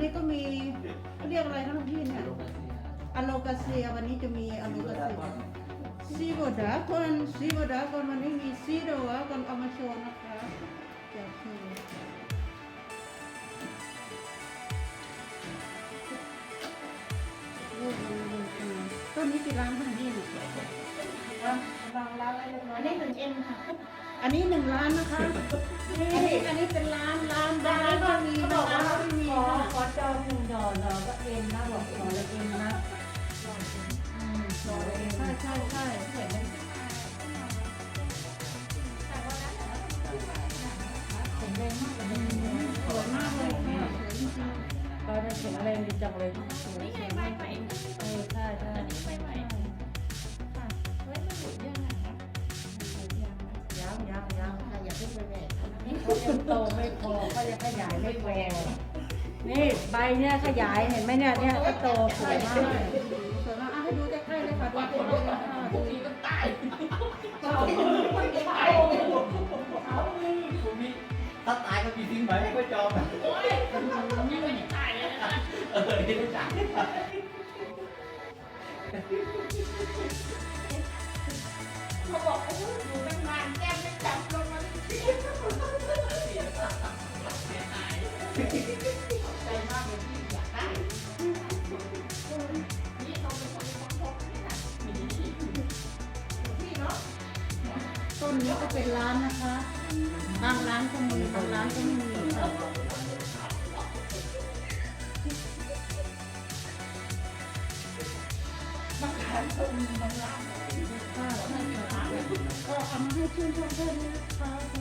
นี้ก็มีเขาเรียกอะไรนะหลวงพี่เนี่ยอะโลกาเซียวันนี้จะมีอะโลกาเซียซีโบดาคอนซีโบดาคอนวันนี้มีซีโดวะคอนเอามาโชว์นะคะจะโชว์โอ้โหต้นนี้กี่ล้านคะพี่เนี่ยบางร้านอะไรเล็กน้อยอันนี้หนึ่งเอ็มค่ะ อันนี้หนึ่งล้านนะคะอันนี้อันนี้เป็นล้านล้านล้านก็มี ตอนนี้แข็งแรงดีจังเลยนี่ไงใบใหม่เออใช่ใช่อันนี้ใบใหม่ค่ะเฮ้ยมันหยุดยังไงคะยังยังยังค่ะอย่าเพิ่งไปแหวกนี่เขายังโตไม่พอเขายังขยายไม่พอนี่ใบเนี่ยขยายเห็นไหมเนี่ยเนี่ยก็โตสวยมากสวยมากให้ดูใกล้ๆเลยค่ะดูใกล้ๆเลยค่ะดูมีต้องตายคุณมีถ้าตายก็มีทิ้งไว้ก็จอมโอ้ยยัง เออที่รู้จักเขาบอกโอ้ยอยู่ตั้งนานแก้มไม่จับลงมาที่ใจมากเลยที่อยากได้นี่เขาเป็นคนคนพบนี่นะมีพี่เนาะต้นนี้ก็เป็นล้านนะคะ บางร้านก็มีบางร้านก็ไม่มีค่ะ ก็เอามาให้ชื่นชมเพื่อนนะคะ